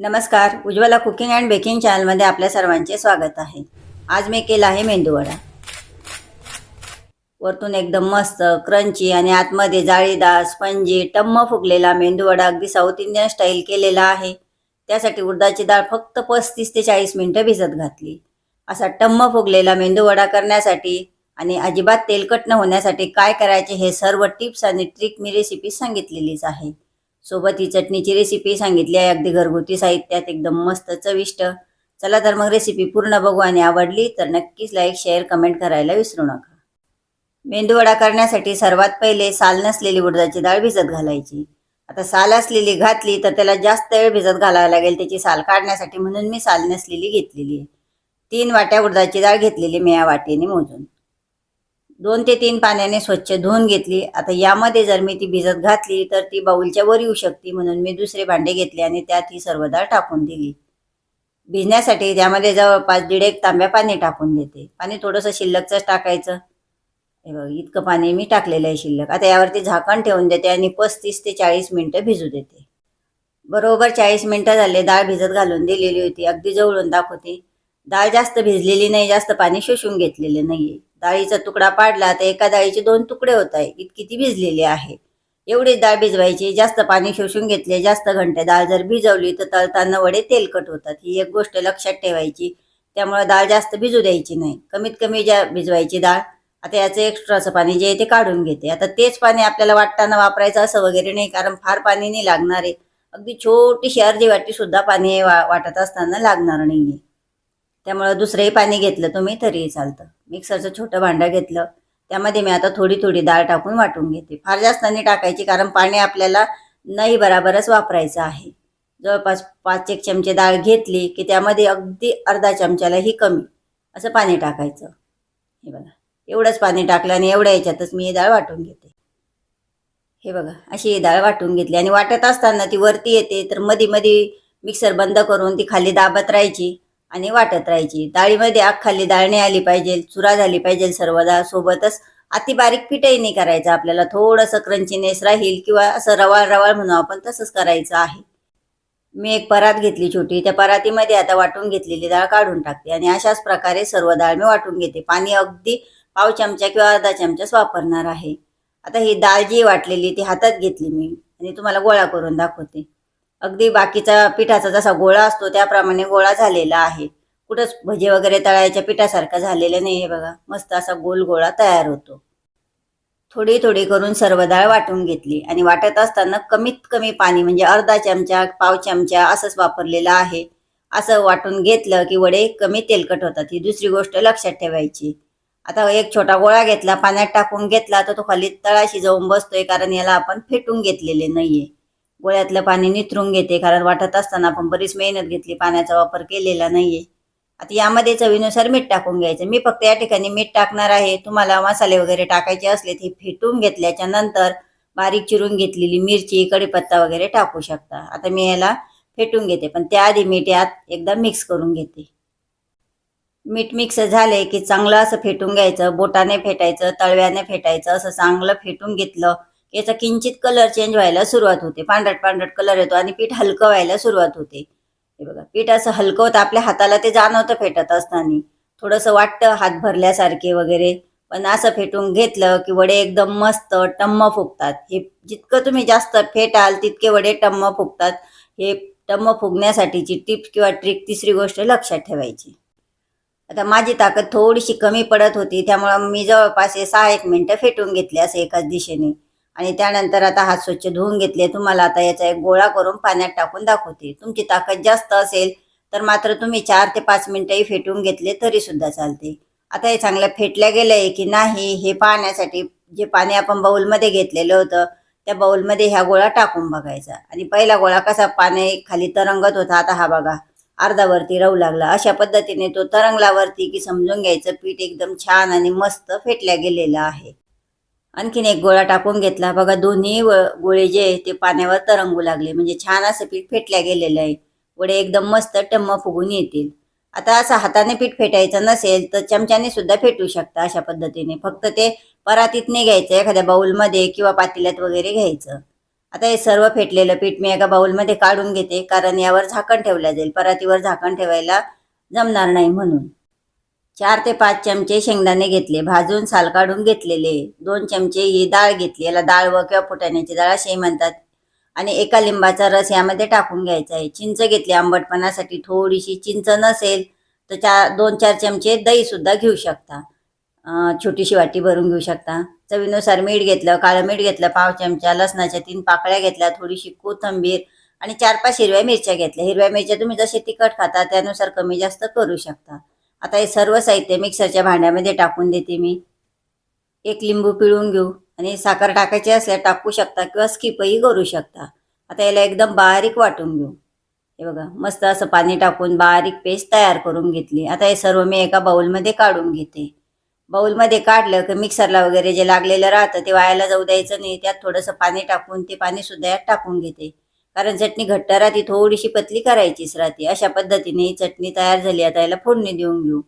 नमस्कार Ujjwala cooking and baking चॅनलमध्ये आपल्या सर्वांचे स्वागत आहे. आज मी केला आहे मेंदूवडा वरतून एकदम मस्त क्रंची आणि आतमध्ये जाळीदार स्पंजी टम्म फुगलेला मेंदूवडा अगदी साऊथ इंडियन स्टाईल केलेला आहे. त्यासाठी उडदाची डाळ फक्त पस्तीस ते चाळीस मिनटं भिजत घातली. असा टम्म फुगलेला मेंदूवडा करण्यासाठी आणि अजिबात तेलकट न होण्यासाठी काय करायचे हे सर्व टिप्स आणि ट्रिक मी रेसिपी सांगितलेलीच आहे सोबत ही चटणीची रेसिपी सांगितली आहे. अगदी घरगुती साहित्यात एकदम मस्त चविष्ट. चला तर मग रेसिपी पूर्ण बघू आणि आवडली तर नक्कीच लाईक शेअर कमेंट करायला विसरू नका. मेंदूवडा करण्यासाठी सर्वात पहिले साल नसलेली उडदाची डाळ भिजत घालायची. आता साल असलेली घातली तर त्याला जास्त वेळ भिजत घालावा लागेल. त्याची साल काढण्यासाठी म्हणून मी साल नसलेली घेतलेली आहे. तीन वाट्या उडदाची डाळ घेतलेली मी या वाटेने मोजून. दोन ते तीन पाण्याने स्वच्छ धुवून घेतली. आता यामध्ये जर मी ती भिजत घातली तर ती बाऊलच्या वर येऊ शकते म्हणून मी दुसरे भांडे घेतले आणि त्यात ही सर्व डाळ टाकून दिली. भिजण्यासाठी त्यामध्ये जवळपास दीड एक तांब्या पाणी टाकून देते. पाणी थोडंसं शिल्लकचंच टाकायचं. हे बघ इतकं पाणी मी टाकलेलं आहे शिल्लक. आता यावरती झाकण ठेवून देते आणि पस्तीस ते चाळीस मिनटं भिजू देते. बरोबर चाळीस मिनटं झाले डाळ भिजत घालून दिलेली होती. अगदी जवळून दाखवते. डाळ जास्त भिजलेली नाही जास्त पाणी शोषून घेतलेले आहे डाळीचा तुकडा पाडला तर एका डाळीचे दोन तुकडे होत आहे इतकी ती भिजलेली आहे. एवढी डाळ भिजवायची जास्त पाणी शोषून घेतले जास्त घंटे डाळ जर भिजवली तर तळताना वडे तेलकट होतात. ही एक गोष्ट लक्षात ठेवायची. त्यामुळे डाळ जास्त भिजू द्यायची नाही. कमीत कमी ज्या भिजवायची डाळ आता याचं एक्स्ट्राचं पाणी जे आहे ते काढून घेते. आता तेच पाणी आपल्याला वाटताना वापरायचं असं वगैरे नाही कारण फार पाणी नाही लागणार आहे. अगदी छोटीशी अर्धी वाटी सुद्धा पाणी वा वाटत असताना लागणार नाही आहे त्यामुळं दुसरंही पाणी घेतलं तुम्ही तरीही चालतं. मिक्सरचं छोटं भांडं घेतलं. त्यामध्ये मी आता थोडी थोडी डाळ टाकून वाटून घेते. फार जास्त नाही टाकायची कारण पाणी आपल्याला नाही बराबरच वापरायचं आहे. जवळपास पाच एक चमचे डाळ घेतली की त्यामध्ये अगदी अर्धा चमच्यालाही कमी असं पाणी टाकायचं. हे बघा. एवढंच पाणी टाकलं आणि एवढ्या याच्यातच मी ही डाळ वाटून घेते. हे बघा. अशी ही डाळ वाटून घेतली आणि वाटत असताना ती वरती येते तर मध्ये मध्ये मिक्सर बंद करून ती खाली दाबत राहायची. आणि वाटत राहायची. डाळीमध्ये आग खाली डाळ आली पाहिजे चुरा झाली पाहिजे सर्व सोबतच. अति बारीक पिठही नाही करायचं आपल्याला थोडंसं क्रंचीनेस राहील किंवा असं रवाळ रवाळ म्हणू आपण तसंच करायचं आहे. मी एक परात घेतली छोटी त्या परातीमध्ये आता वाटून घेतलेली डाळ काढून टाकते आणि अशाच प्रकारे सर्व डाळ मी वाटून घेते. पाणी अगदी पाव चमचा किंवा अर्धा चमचाच वापरणार आहे. आता ही डाळ जी वाटलेली ती हातात घेतली मी आणि तुम्हाला गोळा करून दाखवते. अगदी बाकीचा पिठाचा जसा गोळा असतो त्याप्रमाणे गोळा झालेला आहे. कुठंच भजे वगैरे तळायच्या पिठासारखा झालेलं नाही आहे बघा. मस्त असा गोल गोळा तयार होतो. थोडी थोडी करून सर्व डाळ वाटून घेतली आणि वाटत असताना कमीत कमी पाणी म्हणजे अर्धा चमचा पाव चमचा असंच वापरलेलं आहे. असं वाटून घेतलं की वडे कमी तेलकट होतात ही दुसरी गोष्ट लक्षात ठेवायची. आता एक छोटा गोळा घेतला पाण्यात टाकून घेतला तर तो खाली तळाशी जाऊन बसतोय कारण याला आपण फेटून घेतलेले नाहीये. गोळ्यातलं पाणी निथरून घेते कारण वाटत असताना आपण बरीच मेहनत घेतली पाण्याचा वापर केलेला नाहीये. आता यामध्ये चवीनुसार मीठ टाकून घ्यायचं. मी फक्त या ठिकाणी मीठ टाकणार आहे. तुम्हाला मसाले वगैरे टाकायचे असले ते फेटून घेतल्याच्या नंतर बारीक चिरून घेतलेली मिरची कढीपत्ता वगैरे टाकू शकता. आता मी याला फेटून घेते पण त्याआधी मीठ यात एकदा मिक्स करून घेते. मीठ मिक्स झाले की चांगलं असं फेटून घ्यायचं. बोटाने फेटायचं तळव्याने फेटायचं असं चांगलं फेटून घेतलं याचा किंचित कलर चेंज व्हायला सुरुवात होते. पांढरट पांढरट कलर येतो आणि पीठ हलकं व्हायला सुरुवात होते. हे बघा पीठ असं हलकं होतं आपल्या हाताला ते जाणवतं फेटत असताना. थोडंसं वाटतं हात भरल्यासारखे वगैरे. पण असं फेटून घेतलं की वडे एकदम मस्त टम्म फुगतात. हे जितकं तुम्ही जास्त फेटाल तितके वडे टम्म फुगतात. हे टम्म फुगण्यासाठीची टिप्स किंवा ट्रिक तिसरी गोष्ट लक्षात ठेवायची. आता माझी ताकद थोडीशी कमी पडत होती त्यामुळं मी जवळपास हे सहा एक मिनटं फेटून घेतले असं एकाच दिशेने. आणि त्यानंतर आता हात स्वच्छ धुवून घेतले. तुम्हाला आता याचा एक गोळा करून पाण्यात टाकून दाखवते. तुमची ताकद जास्त असेल तर मात्र तुम्ही चार ते पाच मिनिटंही फेटून घेतले तरी सुद्धा चालते. आता हे चांगलं फेटल्या गेलंय की नाही हे पाहण्यासाठी जे पाणी आपण बाउलमध्ये घेतलेलं होतं त्या बाउलमध्ये ह्या गोळा टाकून बघायचा. आणि पहिला गोळा कसा पाणी खाली तरंगत होता आता हा बघा अर्धावरती राहू लागला. अशा पद्धतीने तो तरंगलावरती की समजून घ्यायचं पीठ एकदम छान आणि मस्त फेटल्या गेलेलं आहे. आणखीन एक गोळा टाकून घेतला. बघा दोन्ही व- गोळे जे आहे ते पाण्यावर तरंगू लागले. म्हणजे छान असं पीठ फेटल्या गेलेलं आहे. वडे एकदम मस्त टम्म फुगून येतील. आता असं हाताने पीठ फेटायचं नसेल तर चमच्याने सुद्धा फेटू शकता अशा पद्धतीने. फक्त ते परातीत नाही घ्यायचं एखाद्या बाउलमध्ये किंवा पातेल्यात वगैरे घ्यायचं. आता हे सर्व फेटलेलं पीठ मी एका बाउलमध्ये काढून घेते कारण यावर झाकण ठेवलं जाईल. परातीवर झाकण ठेवायला जमणार नाही म्हणून. चार ते पाच चमचे शेंगदाणे घेतले भाजून साल काढून घेतलेले. दोन चमचे ही डाळ घेतली. याला डाळ व किंवा फुटाण्याची डाळ असे म्हणतात. आणि एका लिंबाचा रस यामध्ये टाकून घ्यायचा आहे. चिंच घेतली आंबटपणासाठी थोडीशी चिंच नसेल तर चार दोन चार चमचे दही सुद्धा घेऊ शकता. छोटीशी वाटी भरून घेऊ शकता. चवीनुसार मीठ घेतलं काळं मीठ घेतलं पाव चमचा लसणाच्या तीन पाकळ्या घेतल्या थोडीशी कोथंबीर आणि चार पाच हिरव्या मिरच्या घेतल्या. हिरव्या मिरच्या तुम्ही जसे तिखट खाता त्यानुसार कमी जास्त करू शकता. आता हे सर्व साहित्य मिक्सरच्या भांड्यामध्ये टाकून देते मी. एक लिंबू पिळून घेऊ आणि साखर टाकायची असल्यास टाकू शकता किंवा स्किपही करू शकता. आता याला एकदम बारीक वाटून घेऊ. हे बघा मस्त असं पाणी टाकून बारीक पेस्ट तयार करून घेतली. आता हे सर्व मी एका बाउलमध्ये काढून घेते. बाउलमध्ये काढलं की मिक्सरला वगैरे जे लागलेलं राहतं ते वायाला जाऊ द्यायचं नाही. त्यात थोडंसं पाणी टाकून ते पाणीसुद्धा यात टाकून घेते. कारण चटणी घट्ट राहते थोडीशी पतली करायचीच राहते. अशा पद्धतीने ही चटणी तयार झाली. आता याला फोडणी देऊन घेऊ.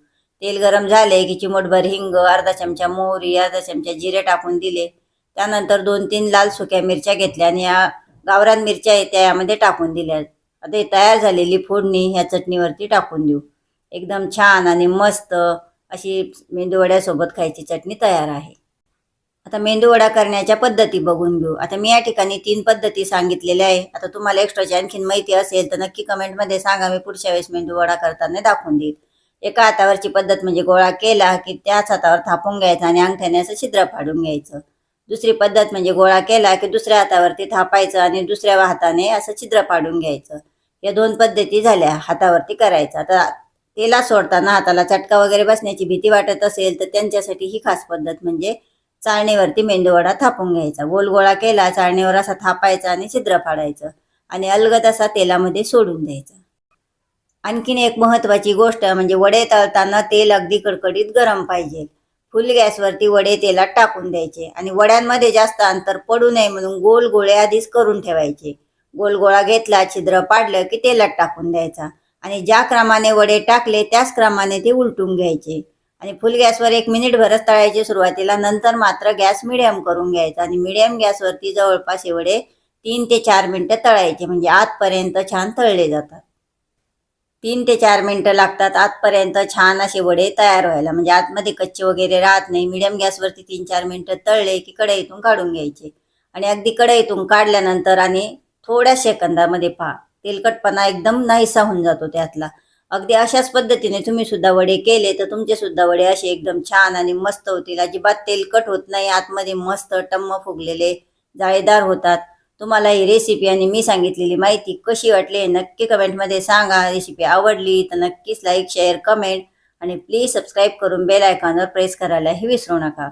तेल गरम झाले की चिमटभर हिंग अर्धा चमचा मोहरी अर्धा चमचा जिरे टाकून दिले. त्यानंतर दोन तीन लाल सुक्या मिरच्या घेतल्या आणि या गावरान मिरच्या आहेत त्या यामध्ये टाकून दिल्या. आता ही तयार झालेली फोडणी ह्या चटणीवरती टाकून देऊ. एकदम छान आणि मस्त अशी मेंदूवड्यासोबत खायची चटणी तयार आहे. आता मेंदूवडा करण्याच्या पद्धती बघून घेऊ. आता मी या ठिकाणी तीन पद्धती सांगितलेल्या आहे. आता तुम्हाला एक्स्ट्राची आणखीन माहिती असेल तर नक्की कमेंटमध्ये सांगा. मी पुढच्या वेळेस मेंदूवडा करताना दाखवून देईल. एका हातावरची पद्धत म्हणजे गोळा केला की त्याच हातावर थापून घ्यायचा आणि अंगठ्याने असं छिद्र फाडून घ्यायचं. दुसरी पद्धत म्हणजे गोळा केला की दुसऱ्या हातावरती थापायचं आणि दुसऱ्या हाताने असं छिद्र पाडून घ्यायचं. या दोन पद्धती झाल्या. हातावरती करायचं. आता तेला सोडताना हाताला चटका वगैरे बसण्याची भीती वाटत असेल तर त्यांच्यासाठी ही खास पद्धत म्हणजे चाळणीवरती मेंदूवडा थापून घ्यायचा. गोल गोळा केला चाळणीवर असा थापायचा आणि छिद्र फाडायचं आणि अलगद असा तेलामध्ये सोडून द्यायचा. आणखीन एक महत्वाची गोष्ट म्हणजे वडे तळताना तेल अगदी कडकडीत गरम पाहिजे. फुल गॅसवरती वडे तेलात टाकून द्यायचे आणि वड्यांमध्ये जास्त अंतर पडू नये म्हणून गोल गोळे आधीच करून ठेवायचे. गोल गोळा घेतला छिद्र पाडलं की तेलात टाकून द्यायचा आणि ज्या क्रमाने वडे टाकले त्याच क्रमाने ते उलटून घ्यायचे. आणि फुल गॅसवर एक मिनिट भरच तळायचे सुरुवातीला नंतर मात्र गॅस मिडियम करून घ्यायचा. आणि मिडियम गॅसवरती जवळपास एवढे वडे तीन ते चार मिनटं तळायचे म्हणजे आतपर्यंत छान तळले जातात. तीन ते चार मिनटं लागतात आतपर्यंत छान असे वडे तयार व्हायला. म्हणजे आतमध्ये कच्चे वगैरे राहत नाही. मिडियम गॅसवरती तीन चार मिनिटं तळले की कढईतून काढून घ्यायचे. आणि अगदी कढईतून काढल्यानंतर आणि थोड्या सेकंदामध्ये पहा तेलकटपणा एकदम नाहीसा होऊन जातो त्यातला. अगदी अशाच पद्धतीने तुम्ही सुद्धा वडे केले तर तुमचे सुद्धा वडे असे एकदम छान आणि मस्त होतील. अजिबात तेलकट होत नाही आतमध्ये मस्त टम्म फुगलेले जाळीदार होतात. तुम्हाला ही रेसिपी आणि मी सांगितलेली माहिती कशी वाटली नक्की कमेंटमध्ये सांगा. रेसिपी आवडली तर नक्कीच लाईक शेअर कमेंट आणि प्लीज सबस्क्राईब करून बेल आयकॉनवर प्रेस करायलाही विसरू नका.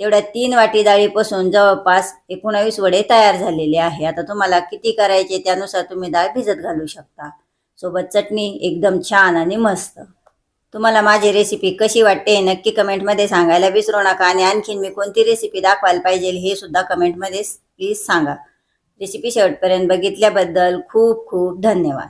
तेवढ्या तीन वाटी डाळीपासून जवळपास एकोणावीस वडे तयार झालेले आहे. आता तुम्हाला किती करायचे त्यानुसार तुम्ही डाळ भिजत घालू शकता. सोबत चटणी एकदम छान आणि मस्त. तुम्हाला माझी रेसिपी कशी वाटते नक्की कमेंटमध्ये सांगायला विसरू नका आणि आणखीन मी कोणती रेसिपी दाखवायला पाहिजे हे सुद्धा कमेंटमध्ये प्लीज सांगा. रेसिपी शेवटपर्यंत बघितल्याबद्दल खूप खूप धन्यवाद.